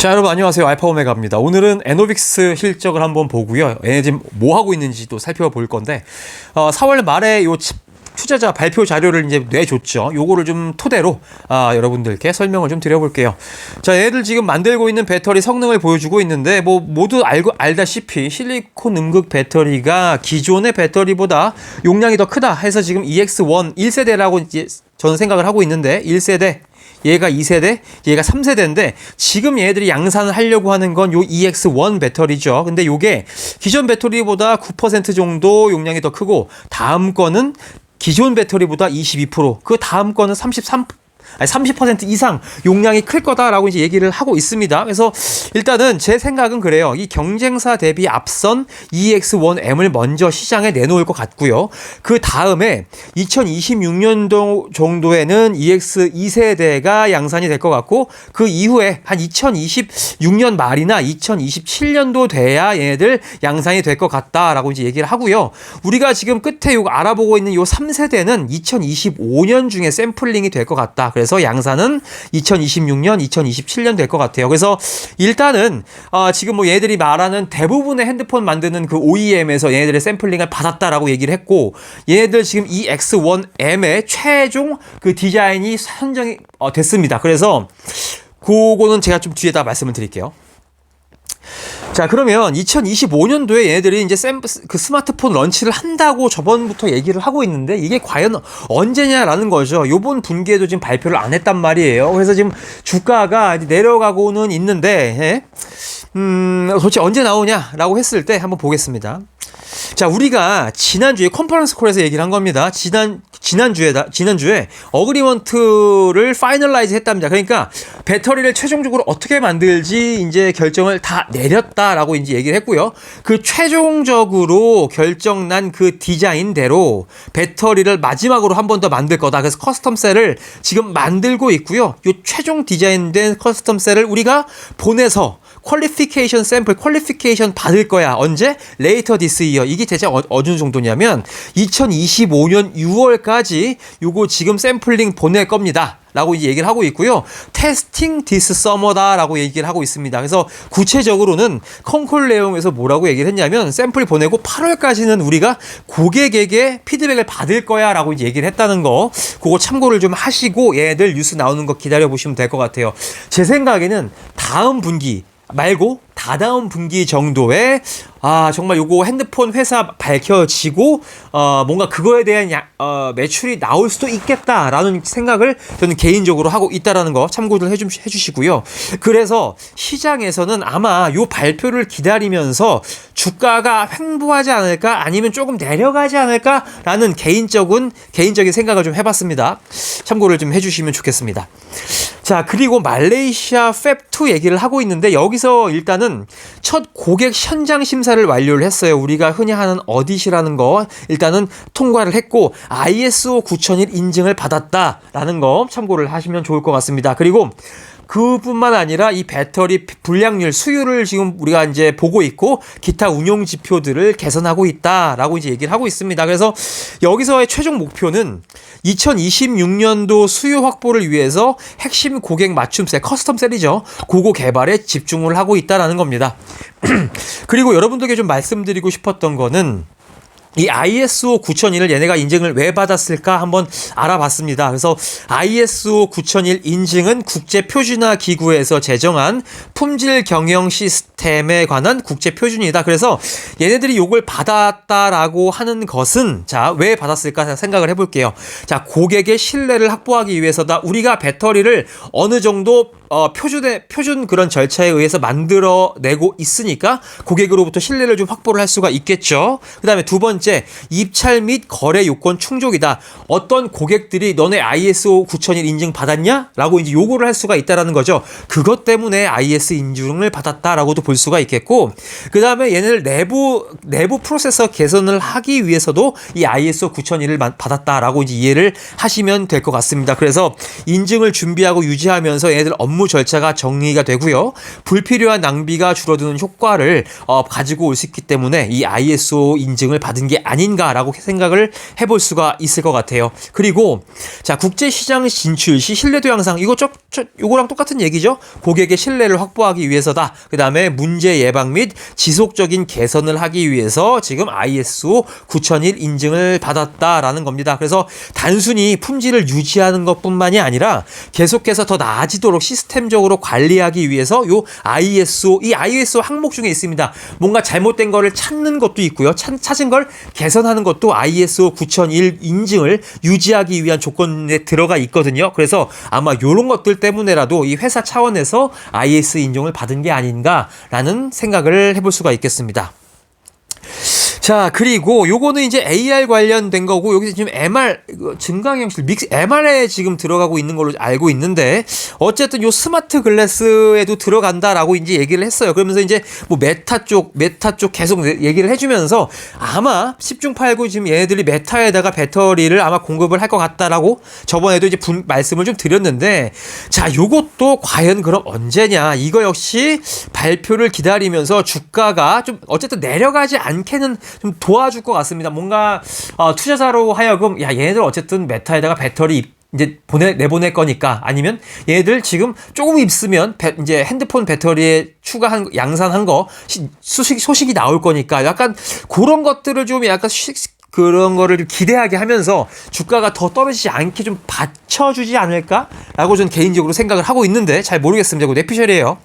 자 여러분 안녕하세요. 알파 오메가입니다. 오늘은 에노빅스 실적을 한번 보고요. 얘네 지금 뭐 하고 있는지도 살펴볼 건데 어, 4월 말에 요 치- 투자자 발표 자료를 이제 내줬죠. 요거를 좀 토대로 아, 여러분들께 설명을 좀 드려볼게요. 자 얘들 지금 만들고 있는 배터리 성능을 보여주고 있는데 뭐 모두 알고 알다시피 실리콘 음극 배터리가 기존의 배터리보다 용량이 더 크다 해서 지금 EX1 1세대라고 이제 저는 생각을 하고 있는데 1세대 얘가 2세대, 얘가 3세대인데 지금 얘들이 양산을 하려고 하는 건 요 EX1 배터리죠. 근데 요게 기존 배터리보다 9% 정도 용량이 더 크고 다음 거는 기존 배터리보다 22%, 그 다음 거는 33 아니 30% 이상 용량이 클 거다라고 이제 얘기를 하고 있습니다. 그래서 일단은 제 생각은 그래요. 이 경쟁사 대비 앞선 EX1M을 먼저 시장에 내놓을 것 같고요. 그 다음에 2026년도 정도에는 EX 2세대가 양산이 될 것 같고 그 이후에 한 2026년 말이나 2027년도 돼야 얘네들 양산이 될 것 같다라고 이제 얘기를 하고요. 우리가 지금 끝에 요 알아보고 있는 요 3세대는 2025년 중에 샘플링이 될 것 같다. 그래서 양산은 2026년, 2027년 될 것 같아요. 그래서 일단은 어, 지금 뭐 얘들이 말하는 대부분의 핸드폰 만드는 그 OEM에서 얘네들의 샘플링을 받았다라고 얘기를 했고 얘네들 지금 이 X1M의 최종 그 디자인이 선정이 어, 됐습니다. 그래서 그거는 제가 좀 뒤에다 말씀을 드릴게요. 자, 그러면 2025년도에 얘네들이 이제 샘, 그 스마트폰 런치를 한다고 저번부터 얘기를 하고 있는데 이게 과연 언제냐라는 거죠. 요번 분기에도 지금 발표를 안 했단 말이에요. 그래서 지금 주가가 내려가고는 있는데, 예? 음, 도대체 언제 나오냐라고 했을 때 한번 보겠습니다. 자, 우리가 지난주에 컨퍼런스 콜에서 얘기를 한 겁니다. 지난, 지난주에, 지난주에 어그리먼트를 파이널라이즈 했답니다. 그러니까 배터리를 최종적으로 어떻게 만들지 이제 결정을 다 내렸다라고 이제 얘기를 했고요. 그 최종적으로 결정난 그 디자인대로 배터리를 마지막으로 한 번 더 만들 거다. 그래서 커스텀 셀을 지금 만들고 있고요. 이 최종 디자인된 커스텀 셀을 우리가 보내서 퀄리피케이션 샘플 퀄리피케이션 받을 거야. 언제? 레이터 디스 이어. 이게 대체 어, 어느 정도냐면 2025년 6월까지 요거 지금 샘플링 보낼 겁니다. 라고 이제 얘기를 하고 있고요. 테스팅 디스 서머다라고 얘기를 하고 있습니다. 그래서 구체적으로는 컨콜 내용에서 뭐라고 얘기를 했냐면 샘플 보내고 8월까지는 우리가 고객에게 피드백을 받을 거야 라고 이제 얘기를 했다는 거. 그거 참고를 좀 하시고 얘들 뉴스 나오는 거 기다려 보시면 될 것 같아요. 제 생각에는 다음 분기 말고 다다음 분기 정도에 아 정말 요거 핸드폰 회사 밝혀지고 어 뭔가 그거에 대한 야, 어, 매출이 나올 수도 있겠다라는 생각을 저는 개인적으로 하고 있다라는 거 참고를 해주, 해주시고요. 그래서 시장에서는 아마 요 발표를 기다리면서 주가가 횡보하지 않을까 아니면 조금 내려가지 않을까라는 개인적인 개인적인 생각을 좀 해봤습니다. 참고를 좀 해주시면 좋겠습니다. 자, 그리고 말레이시아 팹2 얘기를 하고 있는데 여기서 일단은 첫 고객 현장 심사를 완료를 했어요. 우리가 흔히 하는 어디시라는 거 일단은 통과를 했고 ISO 9001 인증을 받았다라는 거 참고를 하시면 좋을 것 같습니다. 그리고 그뿐만 아니라 이 배터리 불량률 수율을 지금 우리가 이제 보고 있고 기타 운용 지표들을 개선하고 있다라고 이제 얘기를 하고 있습니다. 그래서 여기서의 최종 목표는 2026년도 수요 확보를 위해서 핵심 고객 맞춤셀 커스텀 셀이죠. 그거 개발에 집중을 하고 있다라는 겁니다. 그리고 여러분들께 좀 말씀드리고 싶었던 거는 이 ISO 9001을 얘네가 인증을 왜 받았을까 한번 알아봤습니다. 그래서 ISO 9001 인증은 국제 표준화 기구에서 제정한 품질 경영 시스템에 관한 국제 표준이다. 그래서 얘네들이 요걸 받았다라고 하는 것은 자, 왜 받았을까 생각을 해 볼게요. 자, 고객의 신뢰를 확보하기 위해서다. 우리가 배터리를 어느 정도 어, 표준의 표준 그런 절차에 의해서 만들어내고 있으니까 고객으로부터 신뢰를 좀 확보를 할 수가 있겠죠. 그다음에 두 번째 입찰 및 거래 요건 충족이다. 어떤 고객들이 너네 ISO 9001 인증 받았냐?라고 이제 요구를 할 수가 있다라는 거죠. 그것 때문에 IS 인증을 받았다라고도 볼 수가 있겠고, 그다음에 얘네들 내부 내부 프로세서 개선을 하기 위해서도 이 ISO 9001을 받았다라고 이제 이해를 하시면 될 것 같습니다. 그래서 인증을 준비하고 유지하면서 얘네들 업무 업무 절차가 정리가 되고요. 불필요한 낭비가 줄어드는 효과를 어, 가지고 올 수 있기 때문에 이 ISO 인증을 받은 게 아닌가라고 생각을 해볼 수가 있을 것 같아요. 그리고 자 국제 시장 진출 시 신뢰도 향상 이거 저, 저 요거랑 똑같은 얘기죠. 고객의 신뢰를 확보하기 위해서다. 그 다음에 문제 예방 및 지속적인 개선을 하기 위해서 지금 ISO 9001 인증을 받았다라는 겁니다. 그래서 단순히 품질을 유지하는 것뿐만이 아니라 계속해서 더 나아지도록 시스템적으로 관리하기 위해서 요 ISO 이 ISO 항목 중에 있습니다. 뭔가 잘못된 거를 찾는 것도 있고요. 찾, 찾은 걸 개선하는 것도 ISO 9001 인증을 유지하기 위한 조건에 들어가 있거든요. 그래서 아마 요런 것들 때문에라도 이 회사 차원에서 IS 인증을 받은 게 아닌가라는 생각을 해볼 수가 있겠습니다. 자, 그리고 요거는 이제 AR 관련된 거고, 여기서 지금 MR, 증강현실, 믹스, MR에 지금 들어가고 있는 걸로 알고 있는데, 어쨌든 요 스마트 글래스에도 들어간다라고 이제 얘기를 했어요. 그러면서 이제 뭐 메타 쪽, 메타 쪽 계속 얘기를 해주면서 아마 10중 8구 지금 얘네들이 메타에다가 배터리를 아마 공급을 할 것 같다라고 저번에도 이제 분, 말씀을 좀 드렸는데, 자, 요것도 과연 그럼 언제냐. 이거 역시 발표를 기다리면서 주가가 좀 어쨌든 내려가지 않게는 좀 도와줄 것 같습니다. 뭔가 어, 투자자로 하여금 야 얘네들 어쨌든 메타에다가 배터리 이제 보내 내보낼 거니까 아니면 얘네들 지금 조금 있으면 배, 이제 핸드폰 배터리에 추가한 양산한 거 소식 소식이 나올 거니까 약간 그런 것들을 좀 약간 시, 그런 거를 기대하게 하면서 주가가 더 떨어지지 않게 좀 받쳐주지 않을까라고 저는 개인적으로 생각을 하고 있는데 잘 모르겠습니다. 이거 내피셜이에요.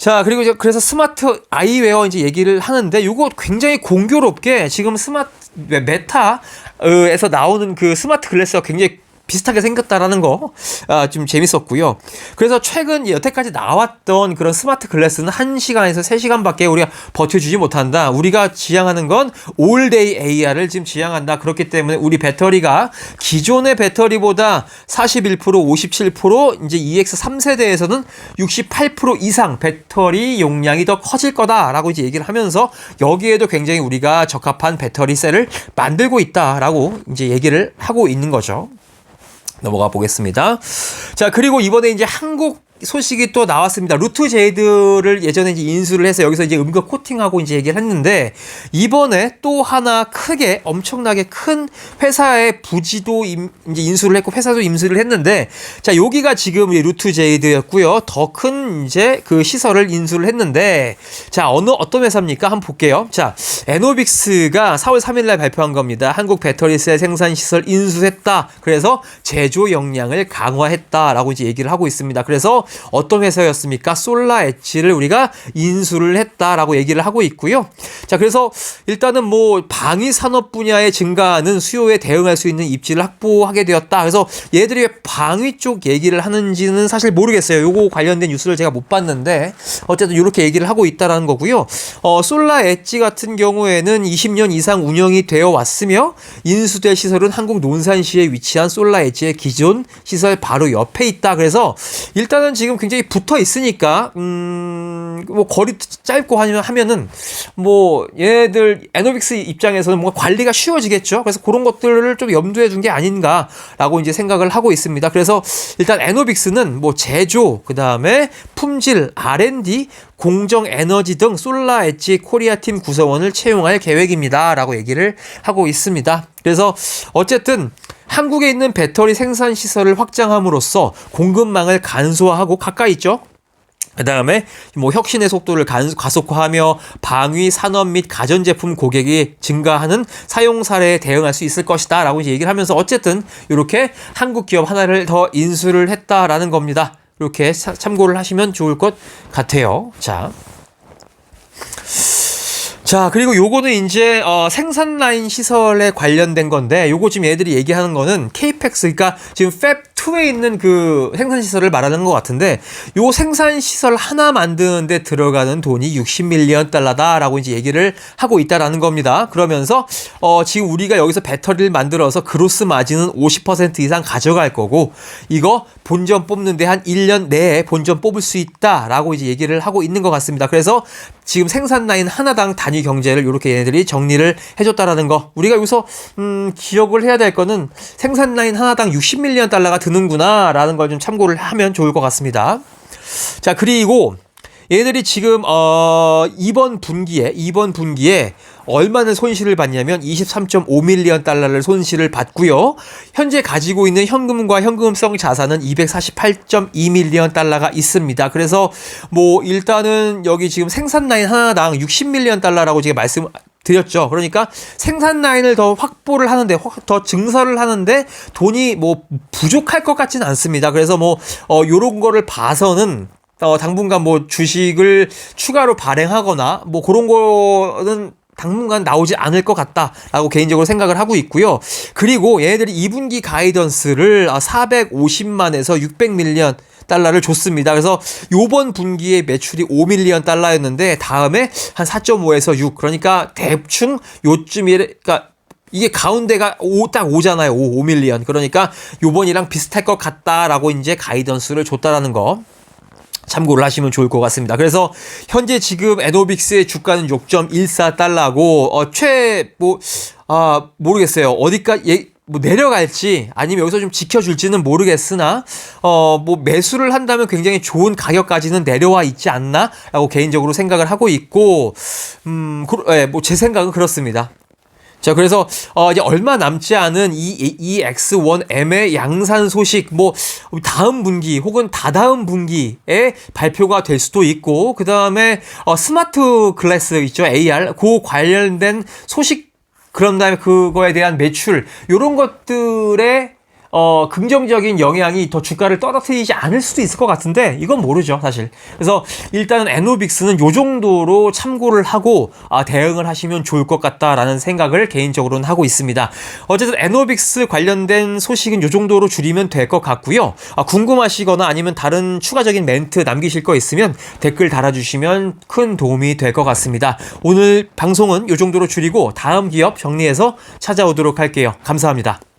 자, 그리고 이제 그래서 스마트 아이웨어 이제 얘기를 하는데 이거 굉장히 공교롭게 지금 스마트 메타에서 나오는 그 스마트 글래스가 굉장히 비슷하게 생겼다라는 거, 아, 좀 재밌었고요. 그래서 최근 여태까지 나왔던 그런 스마트 글래스는 1시간에서 3시간밖에 우리가 버텨주지 못한다. 우리가 지향하는 건 올데이 AR을 지금 지향한다. 그렇기 때문에 우리 배터리가 기존의 배터리보다 41%, 57%, 이제 EX 3세대에서는 68% 이상 배터리 용량이 더 커질 거다라고 이제 얘기를 하면서 여기에도 굉장히 우리가 적합한 배터리 셀을 만들고 있다라고 이제 얘기를 하고 있는 거죠. 넘어가 보겠습니다. 자, 그리고 이번에 이제 한국 소식이 또 나왔습니다. 루트 제이드를 예전에 이제 인수를 해서 여기서 이제 음극 코팅하고 이제 얘기를 했는데 이번에 또 하나 크게 엄청나게 큰 회사의 부지도 임, 이제 인수를 했고 회사도 인수를 했는데 자 여기가 지금 루트 제이드였고요. 더 큰 이제 그 시설을 인수를 했는데 자 어느 어떤 회사입니까? 한번 볼게요. 자 에노빅스가 4월 3일날 발표한 겁니다. 한국 배터리셀 생산 시설 인수했다. 그래서 제조 역량을 강화했다라고 이제 얘기를 하고 있습니다. 그래서 어떤 회사였습니까? 솔라 엣지를 우리가 인수를 했다라고 얘기를 하고 있고요. 자, 그래서 일단은 뭐 방위 산업 분야의 증가는 수요에 대응할 수 있는 입지를 확보하게 되었다. 그래서 얘들이 방위 쪽 얘기를 하는지는 사실 모르겠어요. 요거 관련된 뉴스를 제가 못 봤는데 어쨌든 이렇게 얘기를 하고 있다라는 거고요. 어, 솔라 엣지 같은 경우에는 20년 이상 운영이 되어 왔으며 인수될 시설은 한국 논산시에 위치한 솔라 엣지의 기존 시설 바로 옆에 있다. 그래서 일단은 지금 굉장히 붙어 있으니까 음뭐 거리 짧고 하면 하면은 뭐 얘들 에노빅스 입장에서는 뭔가 관리가 쉬워지겠죠. 그래서 그런 것들을 좀 염두에 둔 게 아닌가라고 이제 생각을 하고 있습니다. 그래서 일단 에노빅스는 뭐 제조 그다음에 품질 R&D 공정 에너지 등 솔라 엣지 코리아 팀 구성원을 채용할 계획입니다라고 얘기를 하고 있습니다. 그래서 어쨌든 한국에 있는 배터리 생산 시설을 확장함으로써 공급망을 간소화하고 가까이 있죠. 그 다음에 뭐 혁신의 속도를 가속화하며 방위 산업 및 가전제품 고객이 증가하는 사용 사례에 대응할 수 있을 것이다 라고 얘기를 하면서 어쨌든 이렇게 한국 기업 하나를 더 인수를 했다라는 겁니다. 이렇게 참고를 하시면 좋을 것 같아요. 자. 자, 그리고 요거는 이제 어, 생산 라인 시설에 관련된 건데 요거 지금 얘들이 얘기하는 거는 케이펙스 그러니까 지금 팹 2에 있는 그 생산 시설을 말하는 것 같은데 요 생산 시설 하나 만드는데 들어가는 돈이 60밀리언 달러다라고 이제 얘기를 하고 있다라는 겁니다. 그러면서 어 지금 우리가 여기서 배터리를 만들어서 그로스 마진은 50% 이상 가져갈 거고 이거 본전 뽑는데 한 1년 내에 본전 뽑을 수 있다라고 이제 얘기를 하고 있는 것 같습니다. 그래서 지금 생산 라인 하나당 단위 경제를 이렇게 얘네들이 정리를 해줬다라는 거. 우리가 여기서 음 기억을 해야 될 거는 생산 라인 하나당 60밀리언 달러가 드는구나라는 걸 좀 참고를 하면 좋을 것 같습니다. 자, 그리고 얘들이 지금 어 이번 분기에 이번 분기에 얼마나 손실을 봤냐면 23.5밀리언 달러를 손실을 봤고요. 현재 가지고 있는 현금과 현금성 자산은 248.2밀리언 달러가 있습니다. 그래서 뭐 일단은 여기 지금 생산 라인 하나당 60밀리언 달러라고 제가 말씀 드렸죠. 그러니까 생산 라인을 더 확보를 하는데 확- 더 증설을 하는데 돈이 뭐 부족할 것 같지는 않습니다. 그래서 뭐 어, 요런 거를 봐서는 어, 당분간 뭐 주식을 추가로 발행하거나 뭐 그런 거는 당분간 나오지 않을 것 같다라고 개인적으로 생각을 하고 있고요. 그리고 얘네들이 2분기 가이던스를 450만에서 600밀리언 달러를 줬습니다. 그래서 요번 분기에 매출이 5밀리언 달러였는데 다음에 한 4.5에서 6 그러니까 대충 요쯤이 그러니까 이게 가운데가 5, 딱 5잖아요. 5, 5밀리언. 그러니까 요번이랑 비슷할 것 같다라고 이제 가이던스를 줬다라는 거. 참고를 하시면 좋을 것 같습니다. 그래서 현재 지금 에노빅스의 주가는 6.14달러고 어, 최뭐 아, 모르겠어요. 어디까지 예, 뭐 내려갈지 아니면 여기서 좀 지켜줄지는 모르겠으나 어 뭐 매수를 한다면 굉장히 좋은 가격까지는 내려와 있지 않나라고 개인적으로 생각을 하고 있고 음뭐제 생각은 그렇습니다. 자, 그래서 어 이제 얼마 남지 않은 이, 이, 이 X1M의 양산 소식 뭐 다음 분기 혹은 다다음 분기에 발표가 될 수도 있고 그다음에 어 스마트 글래스 있죠. AR 그 관련된 소식 그런 다음에 그거에 대한 매출 요런 것들의 어, 긍정적인 영향이 더 주가를 떨어뜨리지 않을 수도 있을 것 같은데, 이건 모르죠, 사실. 그래서 일단은 에노빅스는 요 정도로 참고를 하고, 아, 대응을 하시면 좋을 것 같다라는 생각을 개인적으로는 하고 있습니다. 어쨌든 에노빅스 관련된 소식은 요 정도로 줄이면 될 것 같고요. 아, 궁금하시거나 아니면 다른 추가적인 멘트 남기실 거 있으면 댓글 달아주시면 큰 도움이 될 것 같습니다. 오늘 방송은 요 정도로 줄이고 다음 기업 정리해서 찾아오도록 할게요. 감사합니다.